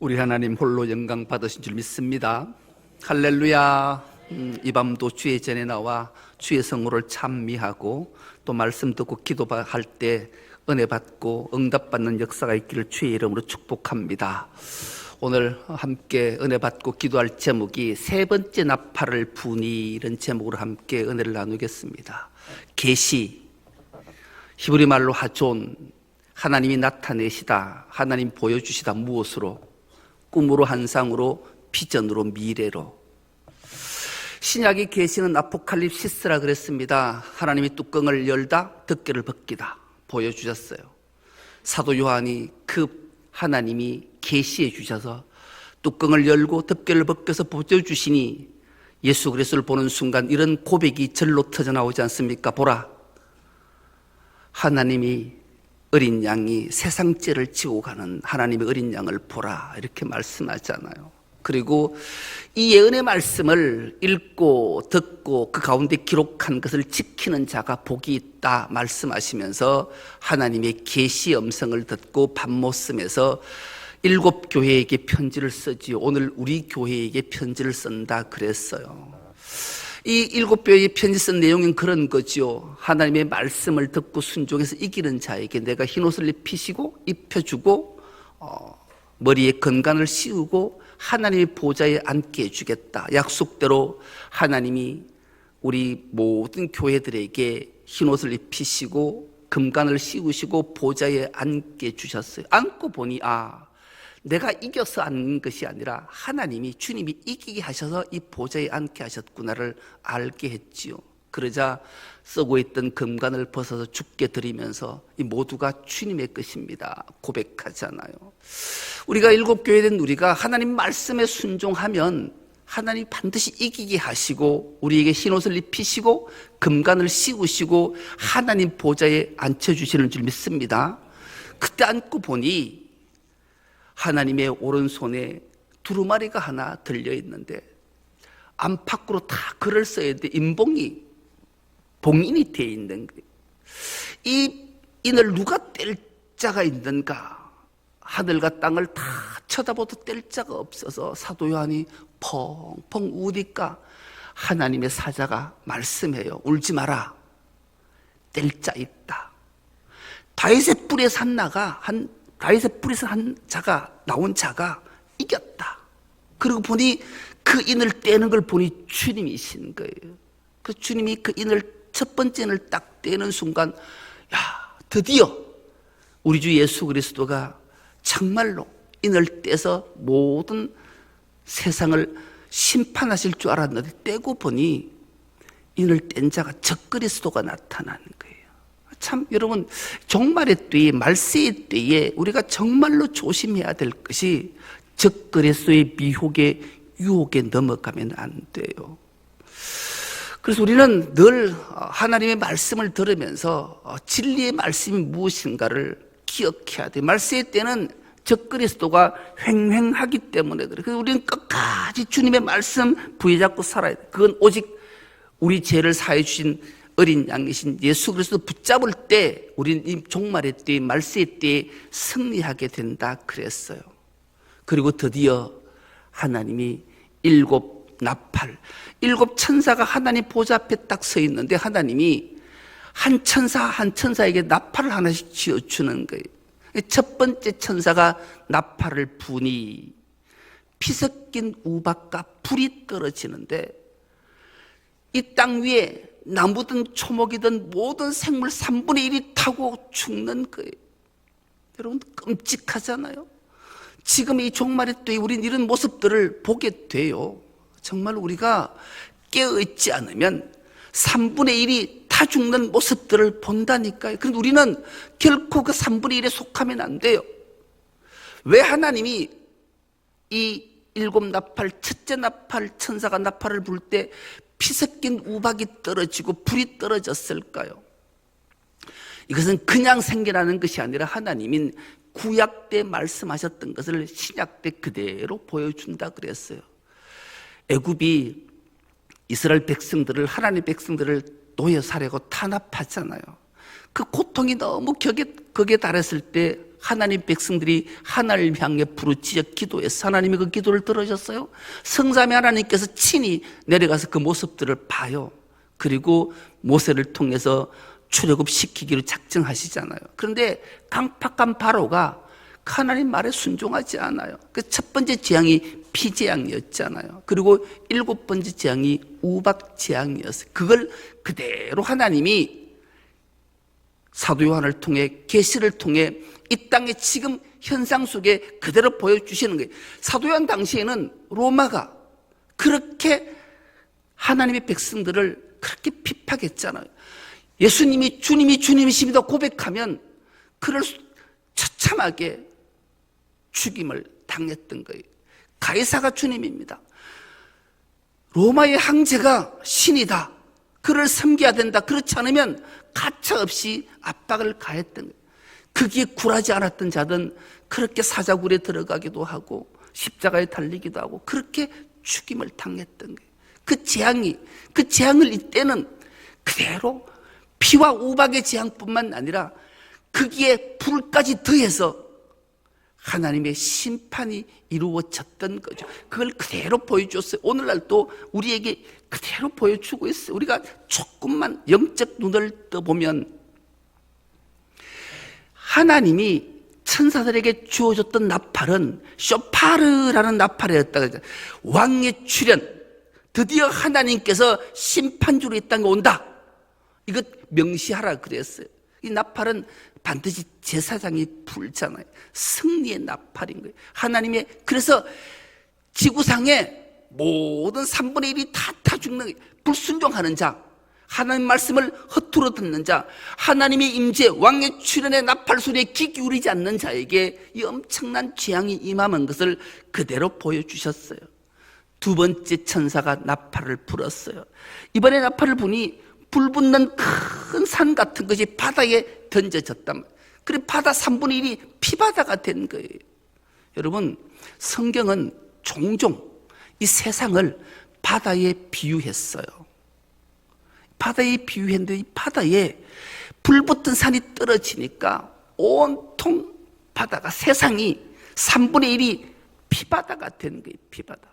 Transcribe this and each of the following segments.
우리 하나님 홀로 영광 받으신 줄 믿습니다. 할렐루야. 음, 이 밤도 주의 전에 나와 주의 성호를 찬미하고 또 말씀 듣고 기도할 때 은혜 받고 응답받는 역사가 있기를 주의 이름으로 축복합니다. 오늘 함께 은혜 받고 기도할 제목이 세 번째 나팔을 부니 이런 제목으로 함께 은혜를 나누겠습니다. 계시 히브리 말로 하존 하나님이 나타내시다 하나님 보여주시다 무엇으로 꿈으로 한상으로 비전으로 미래로. 신약이 계시는 아포칼립시스라 그랬습니다. 하나님이 뚜껑을 열다 덮개를 벗기다 보여주셨어요. 사도 요한이 그 하나님이 계시해 주셔서 뚜껑을 열고 덮개를 벗겨서 보여주시니 예수 그리스도를 보는 순간 이런 고백이 절로 터져 나오지 않습니까? 보라. 하나님이 어린 양이 세상죄를 지고 가는 하나님의 어린 양을 보라 이렇게 말씀하잖아요. 그리고 이 예언의 말씀을 읽고 듣고 그 가운데 기록한 것을 지키는 자가 복이 있다 말씀하시면서 하나님의 계시 음성을 듣고 쓰면서 일곱 교회에게 편지를 쓰지요. 오늘 우리 교회에게 편지를 쓴다 그랬어요. 이 일곱 교회의 편지 쓴 내용은 그런 거지요. 하나님의 말씀을 듣고 순종해서 이기는 자에게 내가 흰 옷을 입히시고 입혀주고 어, 머리에 건강을 씌우고 하나님의 보좌에 앉게 해주겠다. 약속대로 하나님이 우리 모든 교회들에게 흰 옷을 입히시고 금관을 씌우시고 보좌에 앉게 주셨어요. 앉고 보니 아 내가 이겨서 앉는 것이 아니라 하나님이 주님이 이기게 하셔서 이 보좌에 앉게 하셨구나를 알게 했지요. 그러자 쓰고 있던 금관을 벗어서 죽게 드리면서 이 모두가 주님의 것입니다. 고백하잖아요. 우리가 일곱 교회 된 우리가 하나님 말씀에 순종하면 하나님 반드시 이기게 하시고 우리에게 흰옷을 입히시고 금관을 씌우시고 하나님 보좌에 앉혀 주시는 줄 믿습니다. 그때 앉고 보니 하나님의 오른손에 두루마리가 하나 들려 있는데 안팎으로 다 글을 써야 되는데 인봉이 봉인이 되어 있는. 이 인을 누가 뗄 자가 있는가? 하늘과 땅을 다 쳐다봐도 뗄 자가 없어서 사도 요한이 펑펑 우니까 하나님의 사자가 말씀해요. 울지 마라. 뗄 자 있다. 다윗의 뿔에서 한 나가 한 다윗의 뿔에서 한 자가 나온 자가 이겼다. 그리고 보니 그 인을 떼는 걸 보니 주님이신 거예요. 그 주님이 그 인을 첫 번째 인을 딱 떼는 순간 야 드디어 우리 주 예수 그리스도가 정말로 인을 떼서 모든 세상을 심판하실 줄 알았는데 떼고 보니 인을 뗀 자가 적그리스도가 나타나는. 참 여러분 종말의 때에 말세의 때에 우리가 정말로 조심해야 될 것이 적그리스도의 미혹에 유혹에 넘어가면 안 돼요. 그래서 우리는 늘 하나님의 말씀을 들으면서 진리의 말씀이 무엇인가를 기억해야 돼. 말세의 때는 적그리스도가 횡행하기 때문에 그래. 그래서 우리는 끝까지 주님의 말씀 부여잡고 살아야 돼. 그건 오직 우리 죄를 사해 주신 어린 양이신 예수 그리스도 붙잡을 때 우리는 이 종말의 때, 말세의 때에 승리하게 된다 그랬어요. 그리고 드디어 하나님이 일곱 나팔, 일곱 천사가 하나님 보좌 앞에 딱 서 있는데 하나님이 한 천사 한 천사에게 나팔을 하나씩 쥐어 주는 거예요. 첫 번째 천사가 나팔을 부니 피 섞인 우박과 불이 떨어지는데 이 땅 위에 나무든 초목이든 모든 생물 3분의 1이 타고 죽는 거예요. 여러분 끔찍하잖아요. 지금 이 종말의 때에 우리는 이런 모습들을 보게 돼요. 정말 우리가 깨어있지 않으면 3분의 1이 타 죽는 모습들을 본다니까요. 그런데 우리는 결코 그 3분의 1에 속하면 안 돼요. 왜 하나님이 이 일곱 나팔, 첫째 나팔, 천사가 나팔을 불 때 피 섞인 우박이 떨어지고 불이 떨어졌을까요? 이것은 그냥 생겨나는 것이 아니라 하나님인 구약 때 말씀하셨던 것을 신약 때 그대로 보여준다 그랬어요. 애굽이 이스라엘 백성들을 하나님 백성들을 노예 살해고 탄압하잖아요. 그 고통이 너무 격에 극에 달했을 때 하나님 백성들이 하나님을 향해 부르짖어 기도해서 하나님이 그 기도를 들으셨어요. 성삼위 하나님께서 친히 내려가서 그 모습들을 봐요. 그리고 모세를 통해서 출애굽 시키기로 작정하시잖아요. 그런데 강팍한 바로가 하나님 말에 순종하지 않아요. 그 첫 번째 재앙이 피재앙이었잖아요. 그리고 일곱 번째 재앙이 우박재앙이었어요. 그걸 그대로 하나님이 사도 요한을 통해 계시를 통해 이 땅의 지금 현상 속에 그대로 보여주시는 거예요. 사도 요한 당시에는 로마가 그렇게 하나님의 백성들을 그렇게 핍박했잖아요. 예수님이 주님이 주님이십니다 고백하면 그를 처참하게 죽임을 당했던 거예요. 가이사가 주님입니다. 로마의 황제가 신이다. 그를 섬겨야 된다. 그렇지 않으면 가차 없이 압박을 가했던 거예요. 거기에 굴하지 않았던 자든 그렇게 사자굴에 들어가기도 하고 십자가에 달리기도 하고 그렇게 죽임을 당했던 거예요. 그 재앙이 그 재앙을 이때는 그대로 피와 우박의 재앙뿐만 아니라 거기에 불까지 더해서 하나님의 심판이 이루어졌던 거죠. 그걸 그대로 보여줬어요. 오늘날 또 우리에게 그대로 보여주고 있어요. 우리가 조금만 영적 눈을 떠보면 하나님이 천사들에게 주어졌던 나팔은 쇼파르라는 나팔이었다. 왕의 출현. 드디어 하나님께서 심판주로 이 땅에 온다. 이것 명시하라 그랬어요. 이 나팔은 반드시 제사장이 불잖아요. 승리의 나팔인 거예요. 하나님의 그래서 지구상에 모든 3분의 1이 다타 죽는. 불순종하는 자, 하나님 말씀을 허투루 듣는 자, 하나님의 임재, 왕의 출현의 나팔 소리에 귀 기울이지 않는 자에게 이 엄청난 재앙이 임하는 것을 그대로 보여주셨어요. 두 번째 천사가 나팔을 불었어요. 이번에 나팔을 부니 불 붙는 큰 산 같은 것이 바다에 던져졌단 말이에요. 그래 바다 3분의 1이 피바다가 된 거예요. 여러분, 성경은 종종 이 세상을 바다에 비유했어요. 바다에 비유했는데 이 바다에 불 붙은 산이 떨어지니까 온통 바다가 세상이 3분의 1이 피바다가 된 거예요. 피바다.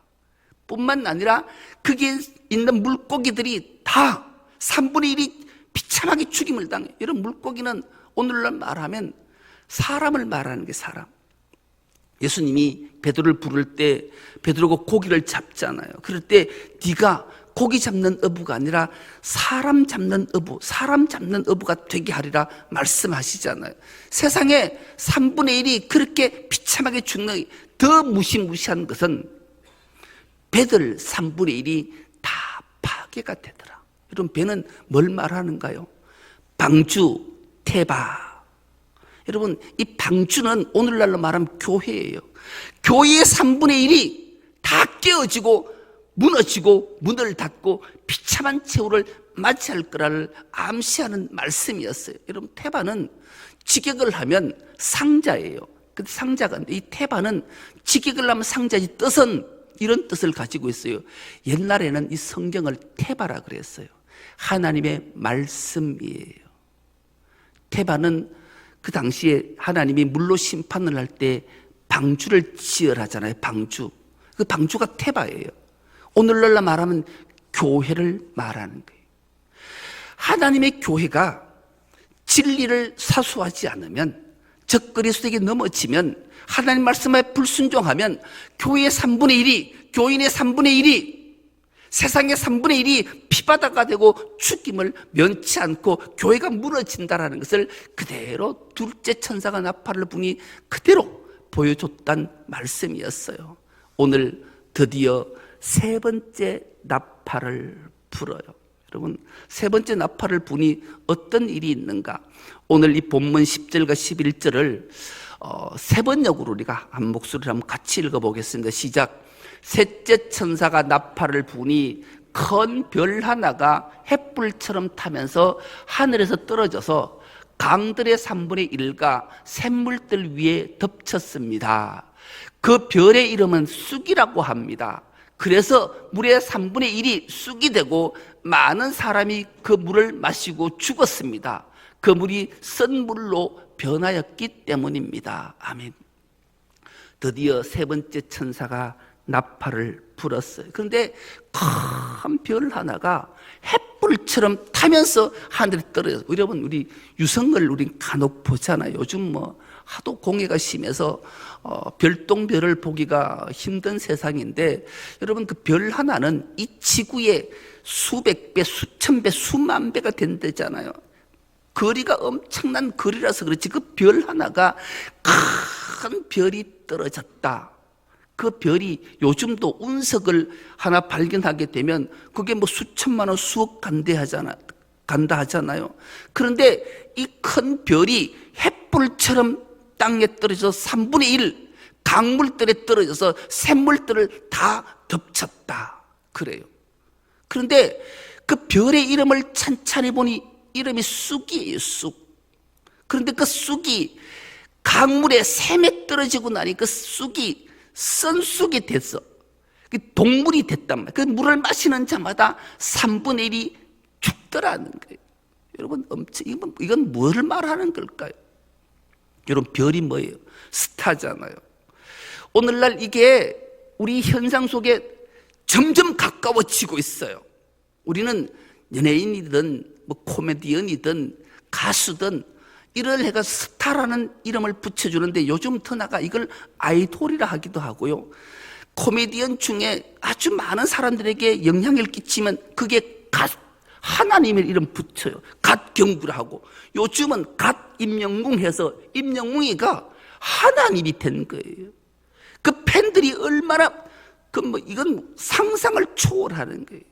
뿐만 아니라 거기에 있는 물고기들이 다 3분의 1이 비참하게 죽임을 당해. 이런 물고기는 오늘날 말하면 사람을 말하는 게 사람. 예수님이 베드로를 부를 때 베드로가 고기를 잡잖아요. 그럴 때 네가 고기 잡는 어부가 아니라 사람 잡는 어부, 사람 잡는 어부가 되게 하리라 말씀하시잖아요. 세상에 3분의 1이 그렇게 비참하게 죽는 더 무시무시한 것은 배들 3분의 1이 다 파괴가 되더라. 여러분, 배는 뭘 말하는가요? 방주, 태바. 여러분, 이 방주는 오늘날로 말하면 교회예요. 교회의 3분의 1이 다 깨어지고 무너지고 문을 닫고 비참한 최후를 맞이할 거라를 암시하는 말씀이었어요. 여러분, 태바는 직역을 하면 상자예요. 근데 상자가 이 태바는 직역을 하면 상자지 뜻은 이런 뜻을 가지고 있어요. 옛날에는 이 성경을 태바라 그랬어요. 하나님의 말씀이에요. 태바는 그 당시에 하나님이 물로 심판을 할 때 방주를 지으라잖아요. 방주. 그 방주가 태바예요. 오늘날로 말하면 교회를 말하는 거예요. 하나님의 교회가 진리를 사수하지 않으면 적그리스도에게 넘어지면 하나님 말씀에 불순종하면 교회의 3분의 1이 교인의 3분의 1이 세상의 3분의 1이 피바다가 되고 죽임을 면치 않고 교회가 무너진다라는 것을 그대로 둘째 천사가 나팔을 부니 그대로 보여줬단 말씀이었어요. 오늘 드디어 세 번째 나팔을 불어요. 여러분, 세 번째 나팔을 부니 어떤 일이 있는가? 오늘 이 본문 10절과 11절을 어, 세 번역으로 우리가 한 목소리로 한번 같이 읽어보겠습니다. 시작. 셋째 천사가 나팔을 부니 큰 별 하나가 햇불처럼 타면서 하늘에서 떨어져서 강들의 3분의 1과 샘물들 위에 덮쳤습니다. 그 별의 이름은 쑥이라고 합니다. 그래서 물의 3분의 1이 쑥이 되고 많은 사람이 그 물을 마시고 죽었습니다. 그 물이 쓴 물로 변하였기 때문입니다. 아멘. 드디어 세 번째 천사가 나팔을 불었어요. 그런데 큰 별 하나가 햇불처럼 타면서 하늘에 떨어져서 여러분 우리 유성을 우리 간혹 보잖아요. 요즘 뭐 하도 공해가 심해서 어, 별똥별을 보기가 힘든 세상인데 여러분 그 별 하나는 이 지구에 수백 배, 수천 배, 수만 배가 된다잖아요. 거리가 엄청난 거리라서 그렇지 그 별 하나가 큰 별이 떨어졌다. 그 별이 요즘도 운석을 하나 발견하게 되면 그게 뭐 수천만 원, 수억 간대 하잖아. 간다 하잖아요. 그런데 이 큰 별이 햇불처럼 땅에 떨어져 3분의 1 강물들에 떨어져서 샘물들을 다 덮쳤다. 그래요. 그런데 그 별의 이름을 찬찬히 보니 이름이 쑥이에요, 쑥. 그런데 그 쑥이 강물에 샘에 떨어지고 나니 그 쑥이 선쑥이 됐어. 그 동물이 됐단 말이야. 그 물을 마시는 자마다 3분의 1이 죽더라는 거예요. 여러분, 엄청, 이건, 이건 뭘 말하는 걸까요? 여러분, 별이 뭐예요? 스타잖아요. 오늘날 이게 우리 현상 속에 점점 가까워지고 있어요. 우리는 연예인이든 뭐 코미디언이든 가수든 이를 해가 스타라는 이름을 붙여주는데 요즘 더 나가 이걸 아이돌이라 하기도 하고요. 코미디언 중에 아주 많은 사람들에게 영향을 끼치면 그게 갓 하나님의 이름 붙여요. 갓 경구라 하고 요즘은 갓 임영웅 해서 임영웅이가 하나님이 된 거예요. 그 팬들이 얼마나 그 뭐 이건 상상을 초월하는 거예요.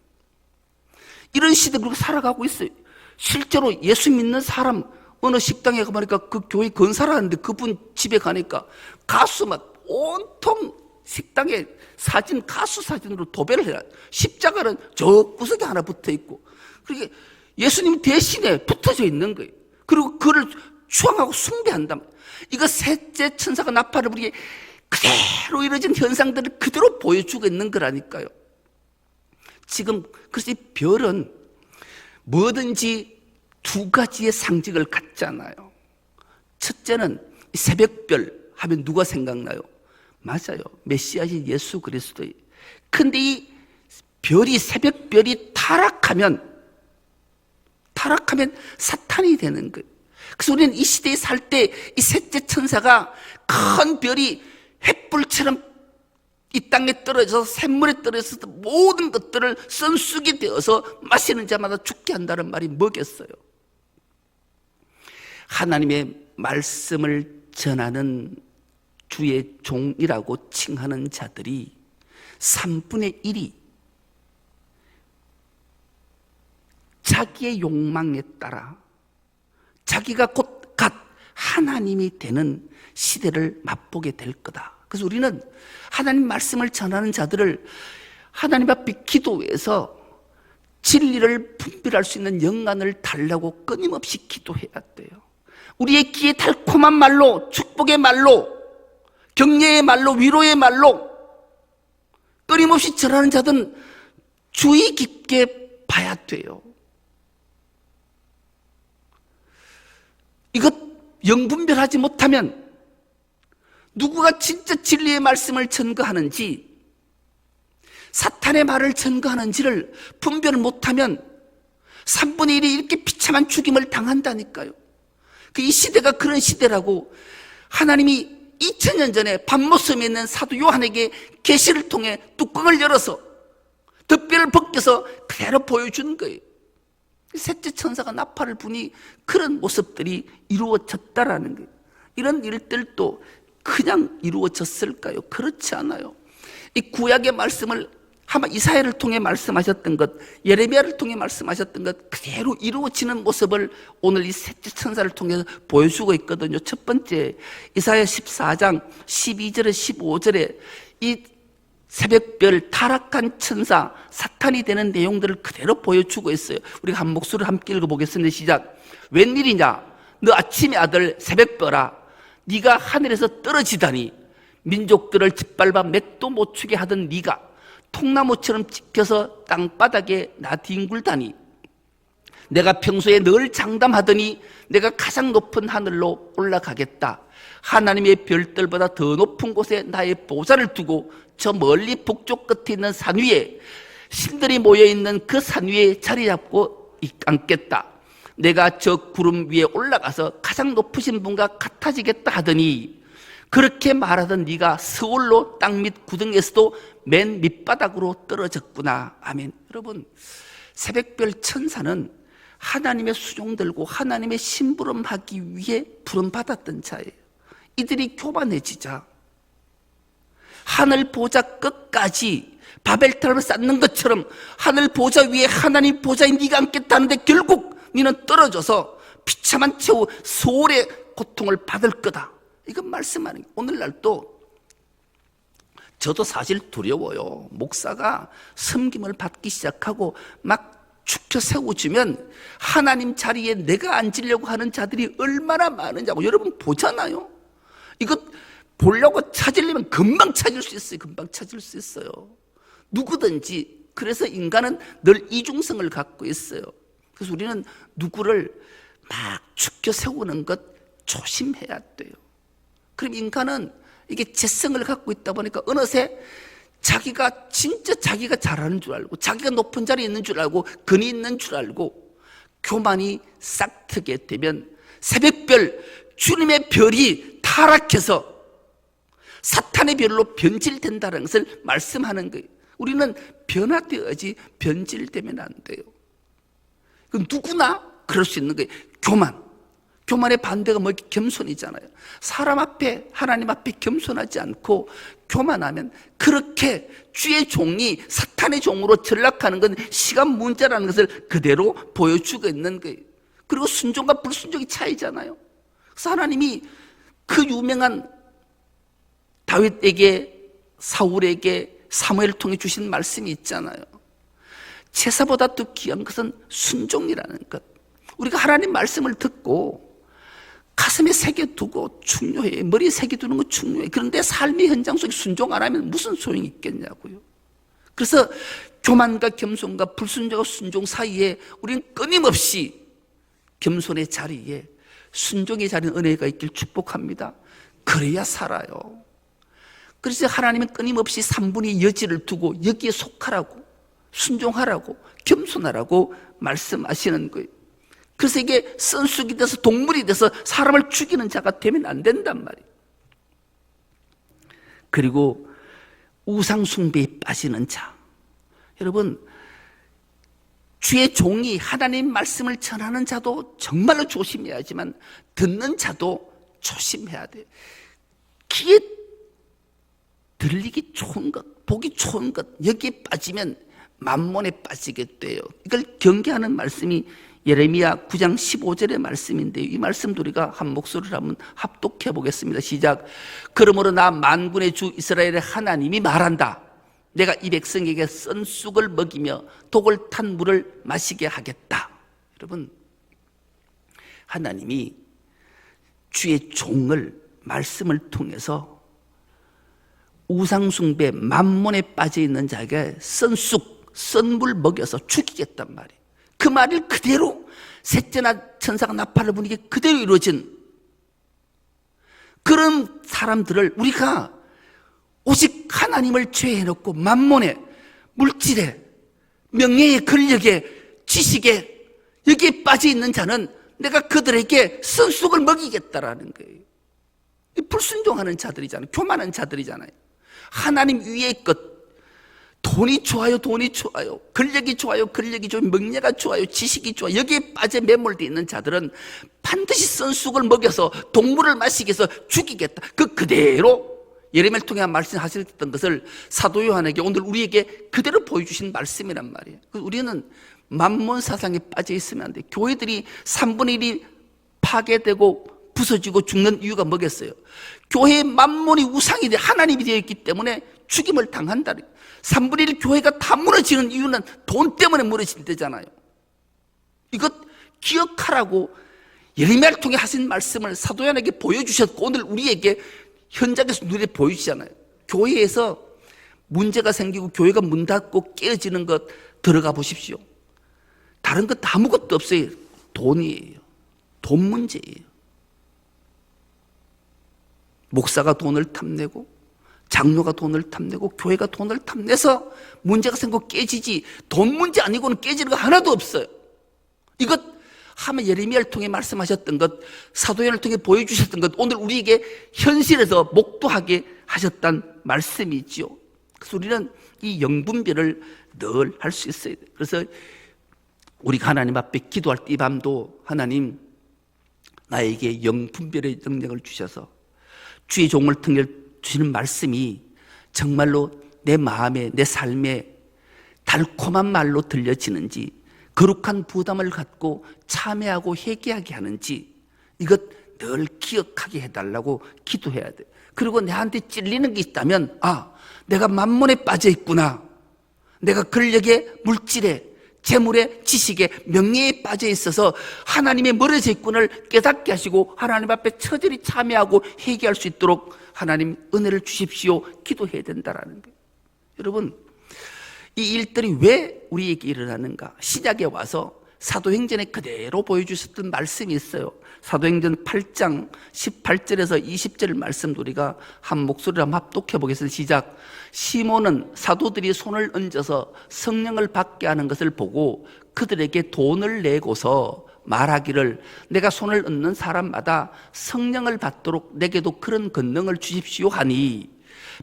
이런 시대 그렇게 살아가고 있어요. 실제로 예수 믿는 사람 어느 식당에 가보니까 그 교회 건설하는데 그분 집에 가니까 가수만 온통 식당에 사진 가수 사진으로 도배를 해라. 십자가는 저 구석에 하나 붙어 있고 그렇게 예수님 대신에 붙어져 있는 거예요. 그리고 그를 추앙하고 숭배한다. 이거 셋째 천사가 나팔을 부리게 그대로 이루어진 현상들을 그대로 보여주고 있는 거라니까요. 지금 그래서 이 별은 뭐든지 두 가지의 상징을 갖잖아요. 첫째는 이 새벽별 하면 누가 생각나요? 맞아요. 메시아신 예수 그리스도. 근데 이 별이 새벽별이 타락하면 타락하면 사탄이 되는 거예요. 그래서 우리는 이 시대에 살 때 이 셋째 천사가 큰 별이 햇불처럼 이 땅에 떨어져서 샘물에 떨어져서 모든 것들을 선수게 되어서 마시는 자마다 죽게 한다는 말이 뭐겠어요? 하나님의 말씀을 전하는 주의 종이라고 칭하는 자들이 3분의 1이 자기의 욕망에 따라 자기가 곧 갓 하나님이 되는 시대를 맛보게 될 거다. 그래서 우리는 하나님 말씀을 전하는 자들을 하나님 앞에 기도해서 진리를 분별할 수 있는 영안을 달라고 끊임없이 기도해야 돼요. 우리의 귀에 달콤한 말로, 축복의 말로, 격려의 말로, 위로의 말로 끊임없이 전하는 자들은 주의 깊게 봐야 돼요. 이것 영분별하지 못하면 누구가 진짜 진리의 말씀을 전거하는지 사탄의 말을 전거하는지를 분별을 못하면 3분의 1이 이렇게 비참한 죽임을 당한다니까요. 그이 시대가 그런 시대라고 하나님이 2000년 전에 밤모섬에 있는 사도 요한에게 계시를 통해 뚜껑을 열어서 덮개를 벗겨서 그대로 보여준 거예요. 셋째 천사가 나팔을 부니 그런 모습들이 이루어졌다라는 거예요. 이런 일들도 그냥 이루어졌을까요? 그렇지 않아요. 이 구약의 말씀을 아마 이사야를 통해 말씀하셨던 것, 예레미야를 통해 말씀하셨던 것 그대로 이루어지는 모습을 오늘 이 셋째 천사를 통해서 보여주고 있거든요. 첫 번째 이사야 14장 12절에 15절에 이 새벽별 타락한 천사 사탄이 되는 내용들을 그대로 보여주고 있어요. 우리가 한 목소리를 함께 읽어보겠습니다. 시작. 웬일이냐? 너 아침의 아들 새벽별아, 네가 하늘에서 떨어지다니 민족들을 짓밟아 맥도 못 추게 하던 네가 통나무처럼 찍혀서 땅바닥에 나뒹굴다니 내가 평소에 늘 장담하더니 내가 가장 높은 하늘로 올라가겠다. 하나님의 별들보다 더 높은 곳에 나의 보좌를 두고 저 멀리 북쪽 끝에 있는 산 위에 신들이 모여 있는 그 산 위에 자리 잡고 앉겠다. 내가 저 구름 위에 올라가서 가장 높으신 분과 같아지겠다 하더니 그렇게 말하던 네가 서울로 땅 밑 구덩이에서도 맨 밑바닥으로 떨어졌구나. 아멘. 여러분, 새벽별 천사는 하나님의 수종 들고 하나님의 심부름하기 위해 부름 받았던 자예요. 이들이 교만해지자 하늘 보좌 끝까지 바벨탑을 쌓는 것처럼 하늘 보좌 위에 하나님 보좌에 네가 앉겠다는데 결국 너는 떨어져서 비참한 채우 소울의 고통을 받을 거다. 이건 말씀하는 거예요. 오늘날도 저도 사실 두려워요. 목사가 섬김을 받기 시작하고 막 축혀 세워주면 하나님 자리에 내가 앉으려고 하는 자들이 얼마나 많은지고 여러분 보잖아요. 이거 보려고 찾으려면 금방 찾을 수 있어요. 금방 찾을 수 있어요. 누구든지 그래서 인간은 늘 이중성을 갖고 있어요. 그래서 우리는 누구를 막 축혀 세우는 것 조심해야 돼요. 그럼 인간은 이게 재성을 갖고 있다 보니까 어느새 자기가 진짜 자기가 잘하는 줄 알고 자기가 높은 자리에 있는 줄 알고 근이 있는 줄 알고 교만이 싹트게 되면 새벽별 주님의 별이 타락해서 사탄의 별로 변질된다는 것을 말씀하는 거예요. 우리는 변화되어야지 변질되면 안 돼요. 그 누구나 그럴 수 있는 거예요. 교만. 교만의 반대가 뭐 겸손이잖아요. 사람 앞에 하나님 앞에 겸손하지 않고 교만하면 그렇게 주의 종이 사탄의 종으로 전락하는 건 시간 문제라는 것을 그대로 보여주고 있는 거예요. 그리고 순종과 불순종의 차이잖아요. 그래서 하나님이 그 유명한 다윗에게 사울에게 사무엘을 통해 주신 말씀이 있잖아요. 제사보다 더 귀한 것은 순종이라는 것. 우리가 하나님 말씀을 듣고 가슴에 새겨두고 중요해. 머리에 새겨두는 거 중요해. 그런데 삶의 현장 속에 순종 안 하면 무슨 소용이 있겠냐고요. 그래서 교만과 겸손과 불순종과 순종 사이에 우리는 끊임없이 겸손의 자리에 순종의 자리에 은혜가 있길 축복합니다. 그래야 살아요. 그래서 하나님은 끊임없이 3분의 여지를 두고 여기에 속하라고 순종하라고 겸손하라고 말씀하시는 거예요. 그래서 이게 선수기 돼서 동물이 돼서 사람을 죽이는 자가 되면 안 된단 말이에요. 그리고 우상숭배에 빠지는 자. 여러분, 주의 종이 하나님 말씀을 전하는 자도 정말로 조심해야 지만 듣는 자도 조심해야 돼요. 귀에 들리기 좋은 것, 보기 좋은 것, 여기에 빠지면 만몬에 빠지게 돼요. 이걸 경계하는 말씀이 예레미야 9장 15절의 말씀인데 이 말씀도 우리가 한 목소리를 한번 합독해 보겠습니다. 시작. 그러므로 나 만군의 주 이스라엘의 하나님이 말한다. 내가 이 백성에게 썬 쑥을 먹이며 독을 탄 물을 마시게 하겠다. 여러분, 하나님이 주의 종을 말씀을 통해서 우상숭배 만몬에 빠져 있는 자에게 썬 쑥, 썬물 먹여서 죽이겠단 말이에요. 그 말을 그대로 셋째나 천사가 나팔을 부니게 그대로 이루어진 그런 사람들을 우리가 오직 하나님을 죄해놓고 만몬에 물질에 명예에 권력에 지식에 여기에 빠져 있는 자는 내가 그들에게 선숙을 먹이겠다라는 거예요. 불순종하는 자들이잖아요. 교만한 자들이잖아요. 하나님 위의 것, 돈이 좋아요, 돈이 좋아요. 권력이 좋아요, 권력이 좋아요. 명예가 좋아요, 지식이 좋아요. 여기에 빠져 매몰되어 있는 자들은 반드시 선숙을 먹여서 동물을 마시게 해서 죽이겠다. 그 그대로 예레미야를 통해 말씀하셨던 것을 사도 요한에게 오늘 우리에게 그대로 보여주신 말씀이란 말이에요. 우리는 만몬 사상에 빠져 있으면 안 돼. 교회들이 3분의 1이 파괴되고 부서지고 죽는 이유가 뭐겠어요? 교회의 만몬이 우상이 돼 하나님이 되어 있기 때문에 죽임을 당한다. 3분의 1 교회가 다 무너지는 이유는 돈 때문에 무너진대잖아요. 이것 기억하라고 예레미야를 통해 하신 말씀을 사도연에게 보여주셨고 오늘 우리에게 현장에서 눈에 보이시잖아요. 교회에서 문제가 생기고 교회가 문 닫고 깨어지는 것 들어가 보십시오. 다른 것 아무것도 없어요. 돈이에요. 돈 문제예요. 목사가 돈을 탐내고 장로가 돈을 탐내고 교회가 돈을 탐내서 문제가 생기고 깨지지 돈 문제 아니고는 깨지는 거 하나도 없어요. 이것 하면 예레미야를 통해 말씀하셨던 것 사도행을 통해 보여주셨던 것 오늘 우리에게 현실에서 목도하게 하셨단 말씀이지요. 그래서 우리는 이 영분별을 늘 할 수 있어야 돼요. 그래서 우리가 하나님 앞에 기도할 때 이 밤도 하나님 나에게 영분별의 능력을 주셔서 주의 종을 통해 주시는 말씀이 정말로 내 마음에 내 삶에 달콤한 말로 들려지는지 거룩한 부담을 갖고 참여하고 회개하게 하는지 이것 늘 기억하게 해달라고 기도해야 돼. 그리고 내한테 찔리는 게 있다면 아 내가 만몬에 빠져 있구나. 내가 근력에 물질에 재물에 지식에 명예에 빠져 있어서 하나님의 멀어져 있군을 깨닫게 하시고 하나님 앞에 처절히 참여하고 회개할 수 있도록 하나님 은혜를 주십시오. 기도해야 된다라는 거예요. 여러분 이 일들이 왜 우리에게 일어나는가? 시작에 와서 사도행전에 그대로 보여주셨던 말씀이 있어요. 사도행전 8장 18절에서 20절 말씀도 우리가 한 목소리로 한번 합독해 보겠습니다. 시작. 시몬은 사도들이 손을 얹어서 성령을 받게 하는 것을 보고 그들에게 돈을 내고서 말하기를 내가 손을 얹는 사람마다 성령을 받도록 내게도 그런 권능을 주십시오 하니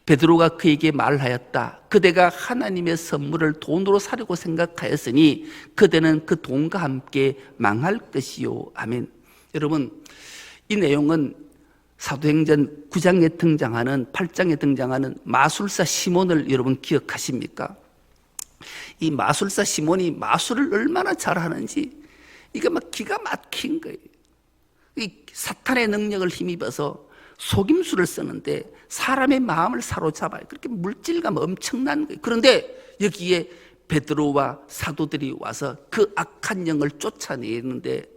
베드로가 그에게 말하였다. 그대가 하나님의 선물을 돈으로 사려고 생각하였으니 그대는 그 돈과 함께 망할 것이요. 아멘. 여러분, 이 내용은 사도행전 9장에 등장하는 8장에 등장하는 마술사 시몬을 여러분 기억하십니까? 이 마술사 시몬이 마술을 얼마나 잘하는지 이게 막 기가 막힌 거예요. 이 사탄의 능력을 힘입어서 속임수를 쓰는데 사람의 마음을 사로잡아요. 그렇게 물질감 엄청난 거예요. 그런데 여기에 베드로와 사도들이 와서 그 악한 영을 쫓아내는데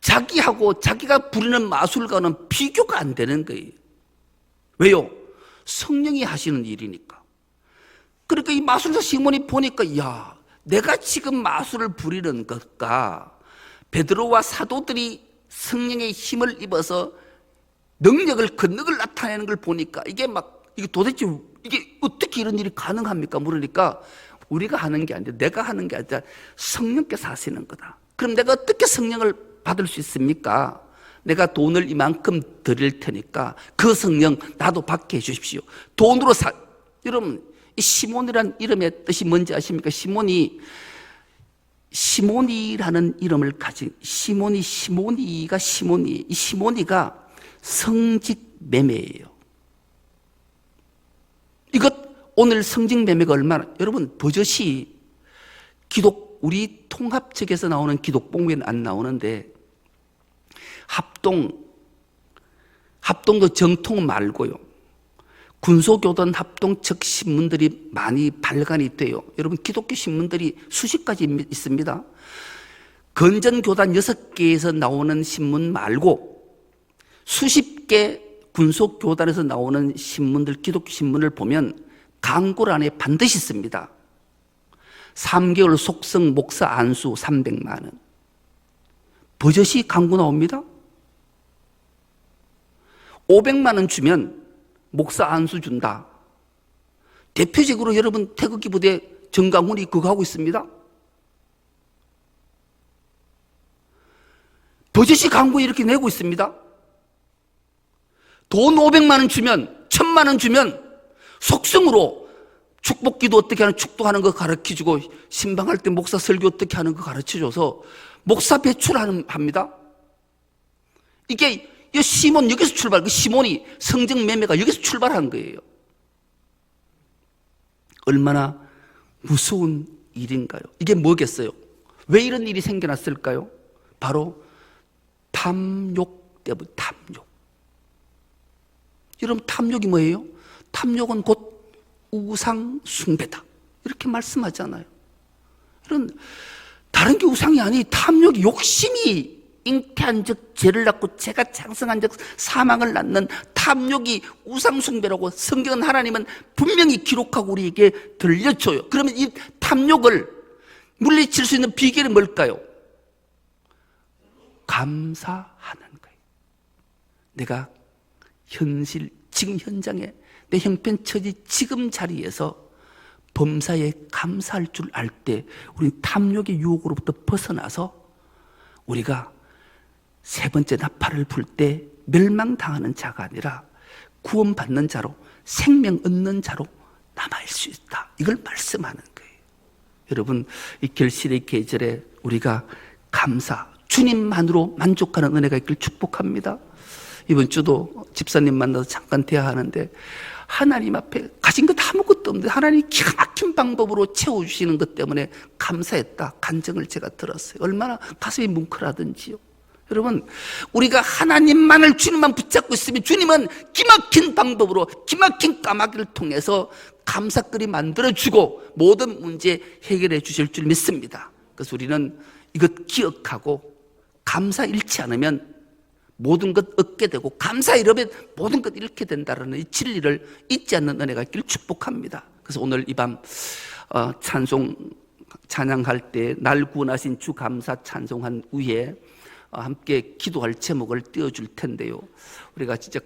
자기하고 자기가 부리는 마술과는 비교가 안 되는 거예요. 왜요? 성령이 하시는 일이니까. 그러니까 이 마술사 시몬이 보니까 야, 내가 지금 마술을 부리는 것과 베드로와 사도들이 성령의 힘을 입어서 능력을 근능을 나타내는 걸 보니까 이게 막 이게 도대체 이게 어떻게 이런 일이 가능합니까? 물으니까 우리가 하는 게 아니라 내가 하는 게 아니라 성령께서 하시는 거다. 그럼 내가 어떻게 성령을 받을 수 있습니까? 내가 돈을 이만큼 드릴 테니까 그 성령 나도 받게 해 주십시오. 돈으로 사 여러분 이 시몬이란 이름의 뜻이 뭔지 아십니까? 시몬이 시몬이라는 이름을 가진 시몬이 시몬이가 시몬이 이 시몬이가 성직 매매예요. 이것 오늘 성직 매매가 얼마나 여러분 버젓이 기독 우리 통합 측에서 나오는 기독복무에는 안 나오는데 합동 합동도 정통 말고요. 군소교단 합동 측 신문들이 많이 발간이 돼요. 여러분 기독교 신문들이 수십 가지 있습니다. 건전교단 여섯 개에서 나오는 신문 말고 수십 개 군속 교단에서 나오는 신문들 기독교 신문을 보면 광고를 안에 반드시 씁니다. 3개월 속성 목사 안수 300만 원. 버젓이 광고 나옵니다. 500만 원 주면 목사 안수 준다. 대표적으로 여러분 태극기 부대 정강훈이 그거 하고 있습니다. 버젓이 광고 이렇게 내고 있습니다. 돈 500만 원 주면, 1000만 원 주면 속성으로 축복기도 어떻게 하는 축도하는 거 가르쳐 주고 신방할 때 목사 설교 어떻게 하는 거 가르쳐 줘서 목사 배출하는 합니다. 이게 이 시몬 여기서 출발, 그 시몬이 성적 매매가 여기서 출발한 거예요. 얼마나 무서운 일인가요? 이게 뭐겠어요? 왜 이런 일이 생겨났을까요? 바로 탐욕 때문에 탐욕. 여러분 탐욕이 뭐예요? 탐욕은 곧 우상 숭배다. 이렇게 말씀하잖아요. 이런 다른 게 우상이 아니 탐욕이 욕심이 잉태한 적 죄를 낳고 죄가 장성한 적 사망을 낳는 탐욕이 우상 숭배라고 성경은 하나님은 분명히 기록하고 우리에게 들려줘요. 그러면 이 탐욕을 물리칠 수 있는 비결이 뭘까요? 감사하는 거예요. 내가 현실, 지금 현장에 내 형편처지 지금 자리에서 범사에 감사할 줄 알 때 우리 탐욕의 유혹으로부터 벗어나서 우리가 세 번째 나팔을 불 때 멸망당하는 자가 아니라 구원받는 자로 생명 얻는 자로 남아있을 수 있다. 이걸 말씀하는 거예요. 여러분, 이 결실의 계절에 우리가 감사, 주님만으로 만족하는 은혜가 있길 축복합니다. 이번 주도 집사님 만나서 잠깐 대화하는데 하나님 앞에 가진 것 아무것도 없는데 하나님 기가 막힌 방법으로 채워주시는 것 때문에 감사했다. 간증을 제가 들었어요. 얼마나 가슴이 뭉클하든지요. 여러분, 우리가 하나님만을 주님만 붙잡고 있으면 주님은 기막힌 방법으로 기막힌 까마귀를 통해서 감사거리 만들어주고 모든 문제 해결해 주실 줄 믿습니다. 그래서 우리는 이것 기억하고 감사 잃지 않으면 모든 것 얻게 되고 감사 잃으면 모든 것 잃게 된다는 이 진리를 잊지 않는 은혜가 있기를 축복합니다. 그래서 오늘 이밤 어, 찬송 찬양할 때 날 구원하신 주 감사 찬송한 후에 어, 함께 기도할 제목을 띄워줄 텐데요. 우리가 진짜